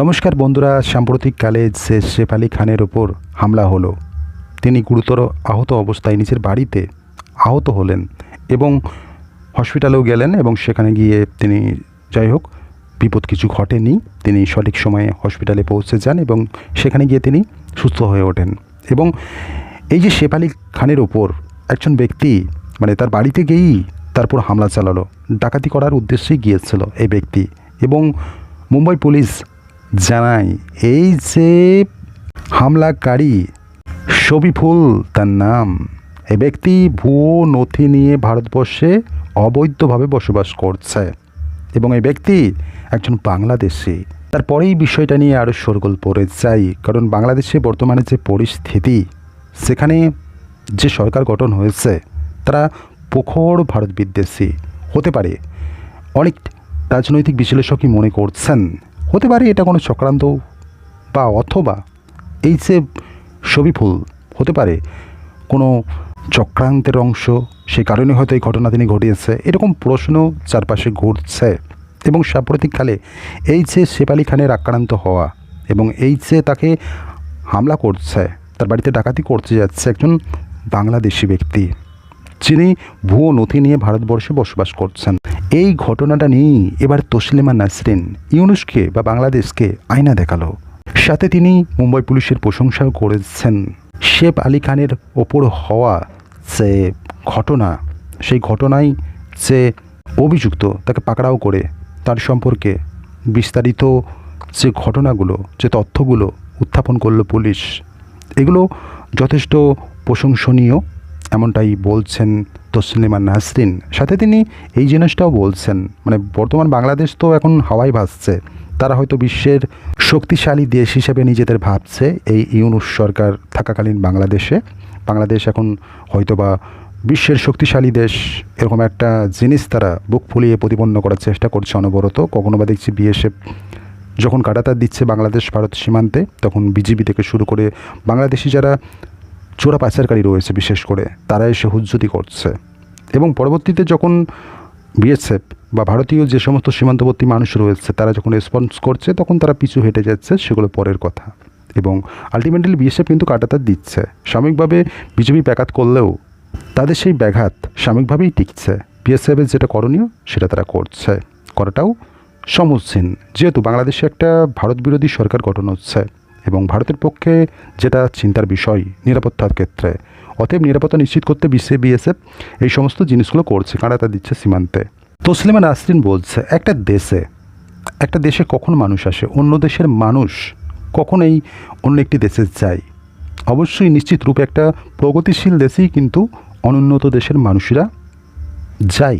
নমস্কার বন্ধুরা সাম্প্রতিককালে যে শেফ আলী খানের ওপর হামলা হলো, তিনি গুরুতর আহত অবস্থায় নিজের বাড়িতে আহত হলেন এবং হসপিটালেও গেলেন এবং সেখানে গিয়ে তিনি, যাই হোক, বিপদ কিছু ঘটেনি। তিনি সঠিক সময়ে হসপিটালে পৌঁছে যান এবং সেখানে গিয়ে তিনি সুস্থ হয়ে ওঠেন। এবং এই যে শেফ আলী খানের ওপর একজন ব্যক্তি মানে তার বাড়িতে গিয়েই তারপর হামলা চালালো, ডাকাতি করার উদ্দেশ্যেই গিয়েছিল এই ব্যক্তি এবং মুম্বাই পুলিশ জানায়, এই যে হামলাকারী শবিফুল তার নাম, এ ব্যক্তি ভুয়ো নথি নিয়ে ভারতবর্ষে অবৈধভাবে বসবাস করছে এবং এই ব্যক্তি একজন বাংলাদেশি। তারপরেই বিষয়টা নিয়ে আরও সরগোল পড়ে যাই কারণ বাংলাদেশে বর্তমানে যে পরিস্থিতি, সেখানে যে সরকার গঠন হয়েছে, তারা প্রখর ভারত বিদ্বেষী। হতে পারে, অনেক রাজনৈতিক বিশ্লেষকই মনে করছেন হতে পারে এটা কোনো চক্রান্ত বা অথবা এই যে ছবিফুল হতে পারে কোনো চক্রান্তের অংশ, সে কারণে হয়তো এই ঘটনা তিনি ঘটিয়েছে, এরকম প্রশ্ন চারপাশে ঘুরছে। এবং সাম্প্রতিককালে এই যে শেফ আলী খানের আক্রান্ত হওয়া এবং এই যে তাকে হামলা করছে, তার বাড়িতে ডাকাতি করতে যাচ্ছে একজন বাংলাদেশি ব্যক্তি। যিনি ভুয়ো নথি নিয়ে ভারতবর্ষে বসবাস করছেন। এই ঘটনাটা নিয়েই এবার তসলিমা নাসরিন ইউনুসকে বা বাংলাদেশকে আয়না দেখাল। সাথে তিনি মুম্বাই পুলিশের প্রশংসাও করেছেন। শেফ আলী খানের ওপর হওয়া যে ঘটনা, সেই ঘটনায় যে অভিযুক্ত তাকে পাকড়াও করে, তার সম্পর্কে বিস্তারিত যে ঘটনাগুলো, যে তথ্যগুলো উত্থাপন করল পুলিশ, এগুলো যথেষ্ট প্রশংসনীয়। এমনটাই বলছেন তসলিমা নাসরিন। সাথে তিনি এই জিনিসটাও বলছেন মানে বর্তমান বাংলাদেশ তো এখন হাওয়ায় ভাসছে। তারা হয়তো বিশ্বের শক্তিশালী দেশ হিসেবে নিজেদের ভাবছে এই ইউনুস সরকার থাকাকালীন বাংলাদেশে। বাংলাদেশ এখন হয়তোবা বিশ্বের শক্তিশালী দেশ, এরকম একটা জিনিস তারা বুক ফুলিয়ে প্রতিপন্ন করার চেষ্টা করছে অনবরত। কখনো বা দেখছি বিএসএফ যখন কাটাতার দিচ্ছে বাংলাদেশ ভারত সীমান্তে, তখন বিজিবি থেকে শুরু করে বাংলাদেশি যারা চোরা পাচারকারী রয়েছে বিশেষ করে তারা এসে হুজ্জতি করছে। এবং পরবর্তীতে যখন বিএসএফ বা ভারতীয় যে সমস্ত সীমান্তবর্তী মানুষ রয়েছে, তারা যখন রেসপন্স করছে, তখন তারা পিছু হেঁটে যাচ্ছে, সেগুলো পরের কথা। এবং আলটিমেটলি বিএসএফ কিন্তু কাটাতার দিচ্ছে। সাময়িকভাবে বিজেপি ব্যাঘাত করলেও তাদের সেই ব্যাঘাত সাময়িকভাবেই টিকছে। বিএসএফের যেটা করণীয়, সেটা তারা করছে। করাটাও সমুচীন। যেহেতু বাংলাদেশে একটা ভারত বিরোধী সরকার গঠন হচ্ছে এবং ভারতের পক্ষে যেটা চিন্তার বিষয় নিরাপত্তার ক্ষেত্রে। অতএব নিরাপত্তা নিশ্চিত করতে বিশ্বে বিএসএফ এই সমস্ত জিনিসগুলো করছে কাঁড়াতা দিচ্ছে সীমান্তে। তসলিমা নাসরিন বলছে, একটা দেশে একটা দেশে কখন মানুষ আসে? অন্য দেশের মানুষ কখন এই অন্য একটি দেশে যায়? অবশ্যই নিশ্চিত রূপে একটা প্রগতিশীল দেশেই কিন্তু অনুন্নত দেশের মানুষেরা যায়।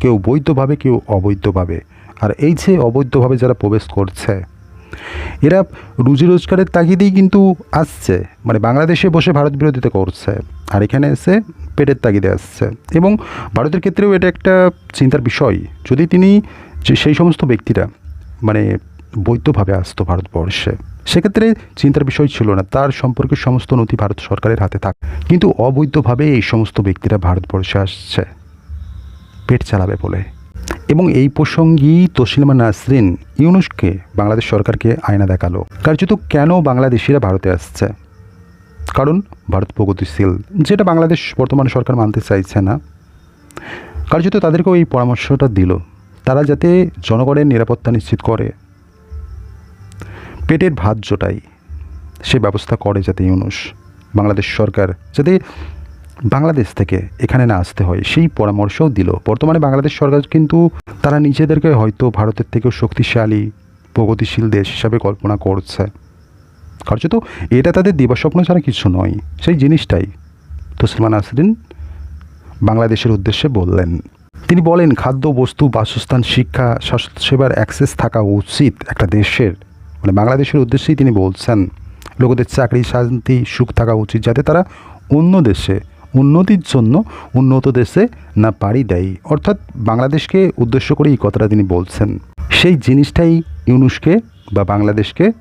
কেউ বৈধভাবে, কেউ অবৈধভাবে। আর এই যে অবৈধভাবে যারা প্রবেশ করছে এরা রুজি রোজগারের তাগিদেই কিন্তু আসছে মানে বাংলাদেশে বসে ভারত বিরোধিতা করছে, আর এখানে এসে পেটের তাগিদে আসছে। এবং ভারতের ক্ষেত্রেও এটা একটা চিন্তার বিষয়, যদি তিনি সেই সমস্ত ব্যক্তিরা মানে বৈধভাবে আসতো ভারতবর্ষে, সেক্ষেত্রে চিন্তার বিষয় ছিল না, তার সম্পর্কে সমস্ত নথি ভারত সরকারের হাতে থাক। কিন্তু অবৈধভাবে এই সমস্ত ব্যক্তিরা ভারতবর্ষে আসছে, পেট চালাবে বলে। এবং এই প্রসঙ্গেই তসলিমা নাসরিন ইউনুসকে বাংলাদেশ সরকারকে আয়না দেখাল। কার্যত কেন বাংলাদেশিরা ভারতে আসছে? কারণ ভারত প্রগতিশীল, যেটা বাংলাদেশ বর্তমান সরকার মানতে চাইছে না। কার্যত তাদেরকেও এই পরামর্শটা দিল, তারা যাতে জনগণের নিরাপত্তা নিশ্চিত করে। পেটের ভাত জোটাই, সে ব্যবস্থা করে যাতে ইউনুস, বাংলাদেশ সরকার যাতে বাংলাদেশ থেকে এখানে না আসতে হয়, সেই পরামর্শও দিল। বর্তমানে বাংলাদেশ সরকার কিন্তু তারা নিজেদেরকে হয়তো ভারতের থেকেও শক্তিশালী, প্রগতিশীল দেশ হিসাবে কল্পনা করছে। কার্যত এটা তাদের দিবাস্বপ্ন ছাড়া কিছু নয়, সেই জিনিসটাই। তসলিমা নাসরিন, বাংলাদেশের উদ্দেশ্যে বললেন, তিনি বলেন, খাদ্য, বস্তু, বাসস্থান, শিক্ষা, স্বাস্থ্যসেবার অ্যাক্সেস থাকা উচিত একটা দেশের। মানে বাংলাদেশের উদ্দেশ্যেই তিনি বলছেন, লোকদের চাকরি, শান্তি, সুখ থাকা উচিত, যাতে তারা অন্য দেশে উন্নতির জন্য উন্নত দেশে না পাড়ি দেয়। অর্থাৎ বাংলাদেশকে উদ্দেশ্য করে এই কথাটা তিনি বলছেন। সেই জিনিসটাই ইউনুসকে বা বাংলাদেশকে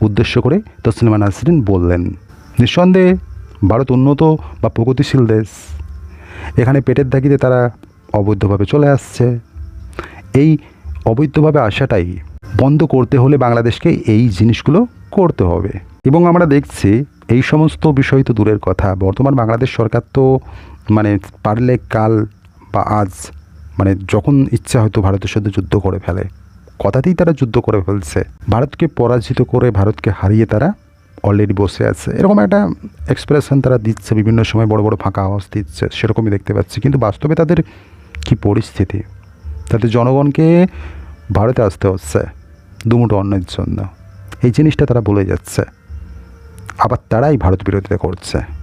উদ্দেশ্য করে তসলিমা নাসরিন বললেন। নিঃসন্দেহে ভারত উন্নত বা প্রগতিশীল দেশ। এখানে পেটের দাগিতে তারা অবৈধভাবে চলে আসছে। এই অবৈধভাবে আসাটাই বন্ধ করতে হলে বাংলাদেশকে এই জিনিসগুলো করতে হবে। এবং আমরা দেখছি এই সমস্ত বিষয় তো দূরের কথা। বর্তমান বাংলাদেশ সরকার তো মানে পারলে কাল বা আজ মানে যখন ইচ্ছা হয়তো ভারতের সাথে যুদ্ধ করে ফেলে। কথাতেই তারা যুদ্ধ করে ফেলছে। ভারতকে পরাজিত করে ভারতকে হারিয়ে তারা অলরেডি বসে আছে। এরকম একটা এক্সপ্রেশন তারা দিচ্ছে, বিভিন্ন সময় বড় বড় ফাঁকা আওয়াজ দিচ্ছে, সেরকমই দেখতে পাচ্ছি। কিন্তু বাস্তবে তাদের কি পরিস্থিতি? তাদের জনগণকে ভারতে আসতে হচ্ছে দুমুটো অন্যের জন্য। এই জিনিসটা তারা বলে যাচ্ছে। আবার তারাই ভারত বিরোধিতা করছে।